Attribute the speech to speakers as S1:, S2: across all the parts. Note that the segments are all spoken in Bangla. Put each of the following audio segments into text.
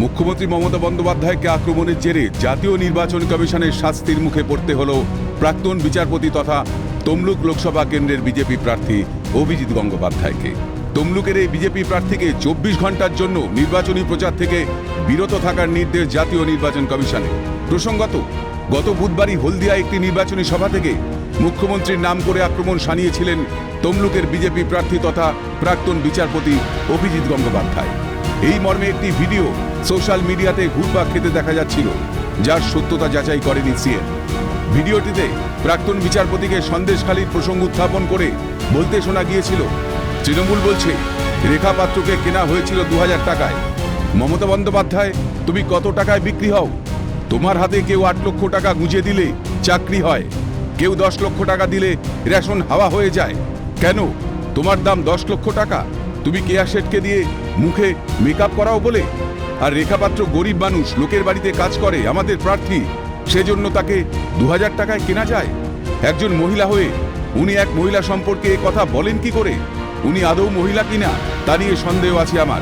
S1: মুখ্যমন্ত্রী মমতা বন্দ্যোপাধ্যায়কে আক্রমণের জেরে জাতীয় নির্বাচন কমিশনের শাস্তির মুখে পড়তে হল প্রাক্তন বিচারপতি তথা তমলুক লোকসভা কেন্দ্রের বিজেপি প্রার্থী অভিজিৎ গঙ্গোপাধ্যায়কে। তমলুকের এই বিজেপি প্রার্থীকে চব্বিশ ঘণ্টার জন্য নির্বাচনী প্রচার থেকে বিরত থাকার নির্দেশ জাতীয় নির্বাচন কমিশনে। প্রসঙ্গত, গত বুধবারই হলদিয়া একটি নির্বাচনী সভা থেকে মুখ্যমন্ত্রীর নাম করে আক্রমণ সানিয়েছিলেন তমলুকের বিজেপি প্রার্থী তথা প্রাক্তন বিচারপতি অভিজিৎ গঙ্গোপাধ্যায়। এই মর্মে একটি ভিডিও সোশ্যাল মিডিয়াতে ঘুরপাক খেতে দেখা যাচ্ছিল যার সত্যতা যাচাই করেনি সিএন ভিডিওটিতে প্রাক্তন বিচারপতিকে সন্দেশখালীর প্রসঙ্গ উত্থাপন করে বলতে শোনা গিয়েছিল, তৃণমূল বলছে, রেখা পাত্রকে কেনা হয়েছিল দু হাজার টাকায়। মমতা বন্দ্যোপাধ্যায়, তুমি কত টাকায় বিক্রি হও? তোমার হাতে কেউ আট লক্ষ টাকা গুঁজে দিলে চাকরি হয়। কেউ দশ লক্ষ টাকা দিলে রেশন হাওয়া হয়ে যায়। কেন? তোমার দাম দশ লক্ষ টাকা? তুমি কেয়া শেঠকে দিয়ে মুখে মেকআপ করাও বলে? আর রেখাপাত্র গরিব মানুষ, লোকের বাড়িতে কাজ করে, আমাদের প্রার্থী, সেজন্য তাকে দু হাজার টাকায় কেনা যায়? একজন মহিলা হয়ে উনি এক মহিলা সম্পর্কে কথা বলেন কি করে? উনি আদৌ মহিলা কিনা তা নিয়ে সন্দেহ আছে আমার।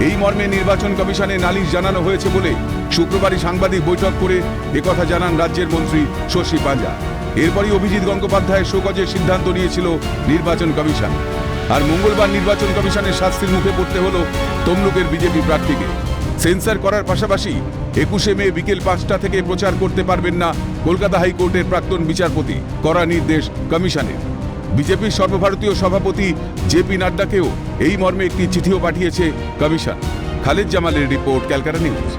S1: এই মর্মে নির্বাচন কমিশনে নালিশ জানানো হয়েছে বলে শুক্রবারই সাংবাদিক বৈঠক করে একথা জানান রাজ্যের মন্ত্রী শশী পাঁজা। এরপরই অভিজিৎ গঙ্গোপাধ্যায় শোকজের সিদ্ধান্ত নিয়েছিল নির্বাচন কমিশন। আর মঙ্গলবার নির্বাচন কমিশনের শাস্তির মুখে পড়তে হলো তমলুকের বিজেপি প্রার্থীকে। সেন্সার করার পাশাপাশি একুশে মে বিকেল পাঁচটা থেকে প্রচার করতে পারবেন না কলকাতা হাইকোর্টের প্রাক্তন বিচারপতি করা নির্দেশ কমিশনের। বিজেপির সর্বভারতীয় সভাপতি জেপি নাড্ডাকেও এই মর্মে একটি চিঠিও পাঠিয়েছে কমিশন। খালেদ জামালের রিপোর্ট, ক্যালকাটা নিউজ।